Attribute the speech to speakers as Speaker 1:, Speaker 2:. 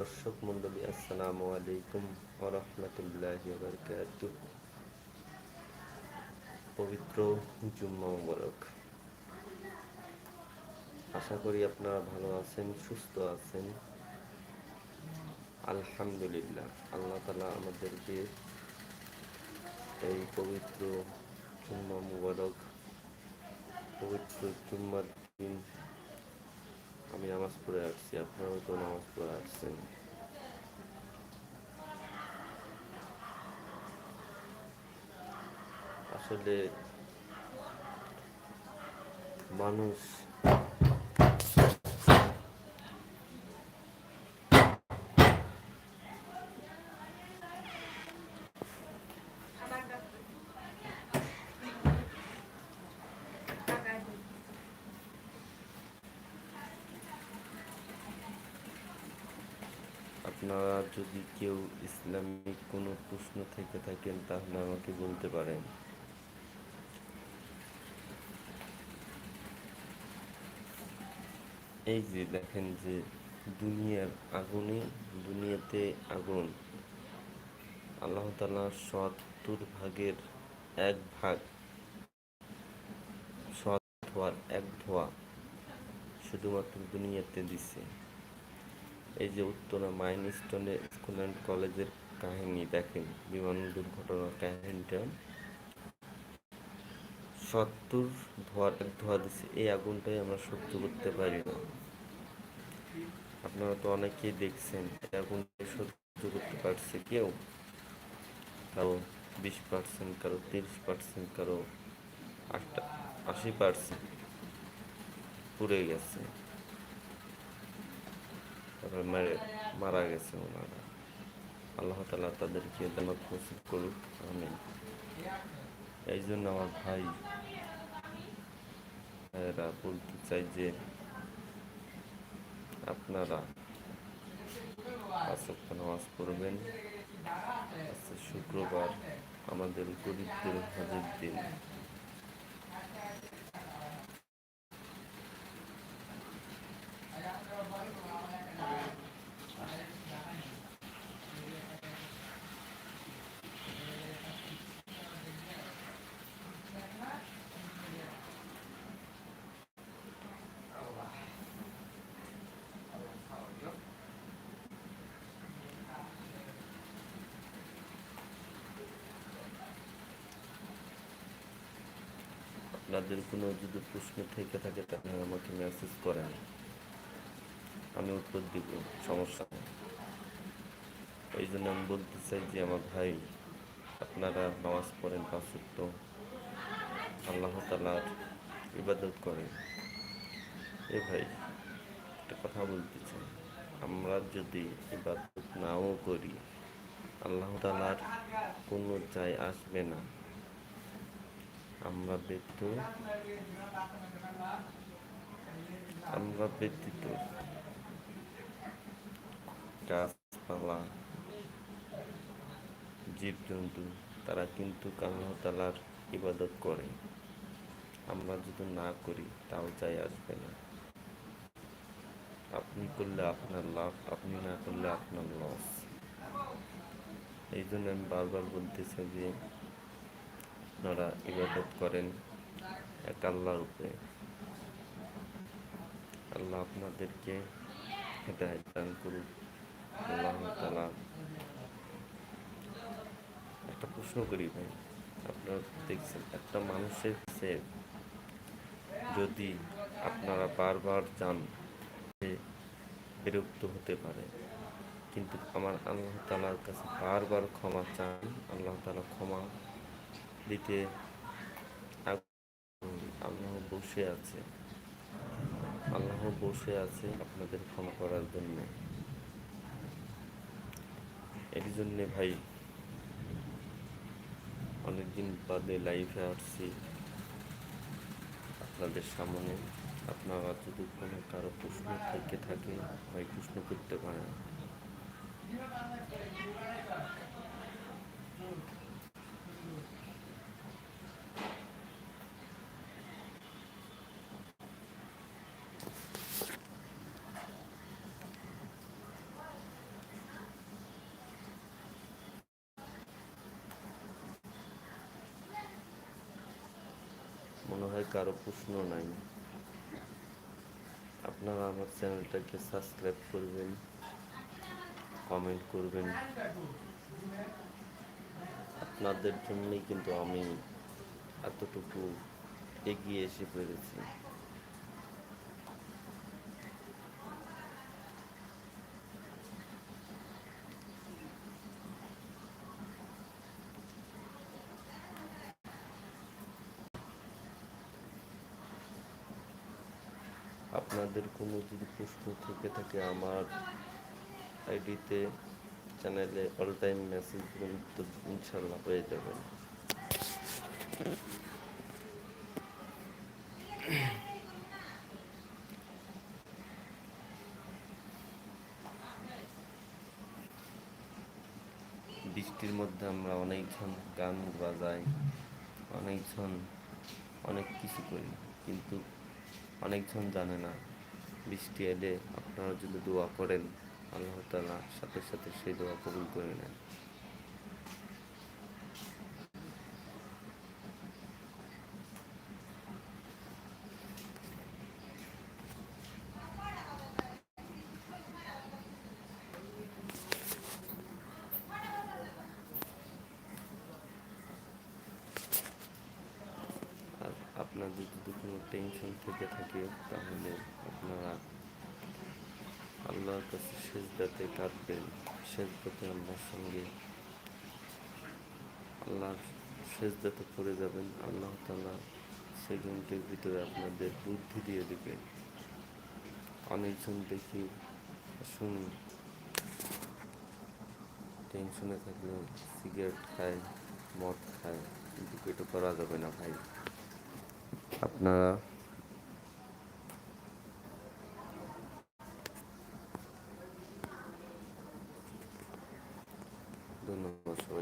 Speaker 1: দর্শক মন্ডলী আসসালামু আলাইকুম ওরহমতুল্লাহ বারকাত পবিত্র জুম্মা মোবারক। আশা করি আপনারা ভালো আছেন, সুস্থ আছেন। আলহামদুলিল্লাহ, আল্লাহ তালা আমাদেরকে এই পবিত্র জুম্মা মুবারক, পবিত্র জুম্মার দিন আমি নামাজ পড়ে আসছি আপনারাও তো নামাজ পড়ে আসছেন। আসলে মানুষ আপনারা যদি কেউ ইসলামিক কোনো প্রশ্ন থেকে থাকেন, তাহলে আমাকে বলতে পারেন। এই যে দেখেন যে দুনিয়ার আগুনে, দুনিয়াতে আগুন। আল্লাহ তালা সত্তর ভাগের এক ভাগ সৎ ধোয়ার এক ধোয়া শুধুমাত্র দুনিয়াতে দিছে। এই যে উত্তরা মাইন স্টোনে স্কুল অ্যান্ড কলেজের কাহিনী দেখেন, বিমান দুর্ঘটনার কাহিনীটা। সত্তর ধোয়ার এক ধোয়া দিচ্ছে এই আগুনটাই আমরা সহ্য করতে পারি না। আপনারা তো অনেকেই দেখছেন, এই আগুনটা সহ্য করতে পারছে কেউ। কারও বিশ পার্সেন্ট, কারও তিরিশ পার্সেন্ট, কারও আটটা আশি পার্সেন্ট পুড়ে গেছে। তারপরে মারে গেছে ওনারা। আল্লাহ তালা তাদেরকে জানাত নসিব করুক আমি এই জন্য আমার ভাই, ভাইয়েরা বলতে চাই যে আপনারা পাঁচক্য নামাজ পড়বেন। আজকে শুক্রবার আমাদের গরিবদের হজের দিন। আপনাদের কোনো যদি প্রশ্ন থেকে থাকে, তাহলে আমাকে মেসেজ করেন। আমি উত্তর দিব, সমস্যা নেই। এই জন্য আমি বলতে চাই যে, আমার ভাই, আপনারা নামাজ পড়েন পাঁচত্ব আল্লাহ তালার ইবাদত করেন। এ ভাই, একটা কথা বলতে চাই। আমরা যদি ইবাদত নাও করি, আল্লাহ তালার কোনো চাই আসবে না। আমরা ব্যতীত আমরা গাছপালা জীবজন্তু তারা কিন্তু আল্লাহ তালার ইবাদত করে আমরা যদি না করি তাও চাই আসবে না আপনি করলে আপনার লাভ আপনি না করলে আপনার লস এই জন্য আমি বারবার বলতেছি যে আপনারা ইবাদত করেন এক আল্লাহর রূপে আল্লাহ আপনাদেরকে দান করুক। আল্লাহ তালা একটা প্রশ্ন করি ভাই, আপনারা দেখছেন, একটা মানুষের সে যদি আপনারা বারবার যান, সে বিরক্ত হতে পারে। কিন্তু আমার আল্লাহ তালার কাছে বারবার ক্ষমা চান, আল্লাহ তালা ক্ষমা দিতে আল্লাহ বসে আছে। আল্লাহ বসে আছে আপনাদের ক্ষমা করার জন্য। এর জন্যে ভাই, অনেকদিন বাদে লাইফে আসছি। আপনাদের সামনে আপনারা যদি কোনো কারও প্রশ্ন থেকে থাকে, ভাই প্রশ্ন করতে পারেন। মনে হয় কারও প্রশ্ন নাই। আপনারা আমার চ্যানেলটাকে সাবস্ক্রাইব করবেন, কমেন্ট করবেন। আপনাদের জন্যই কিন্তু আমি এতটুকু এগিয়ে এসে পেরেছি আপনাদের কোনো যদি প্রশ্ন থেকে থাকে, আমার আইডিতে চ্যানেলে অল টাইম মেসেজ দিবেন তো ইনশাল্লাহ পেয়ে যাবেন। বৃষ্টির মধ্যে আমরা অনেকজন গান বাজাই অনেকজন অনেক কিছু করি, কিন্তু অনেকজন জানে না। বৃষ্টি এলে আপনারা যদি দোয়া করেন, আল্লাহ তালা সাথে সাথে সেই দোয়া কবুল করে নেন। আর আপনাদের যদি কোনো টেনশন থেকে থাকে, তাহলে আপনারা আল্লাহর কাছে সেজদাতে কাঁদবেন। সেজদাতে আল্লাহর সঙ্গে আল্লাহর সেজদাতে পড়ে যাবেন। আল্লাহ তালা সেকেন্ডের ভিতরে আপনাদের বুদ্ধি দিয়ে দেবেন। অনেকজন দেখি শুনি টেনশনে থাকলে সিগারেট খায়, মদ খায়, কিন্তু এটা করা যাবে না ভাই। আপনারা ধন্যবাদ সবাই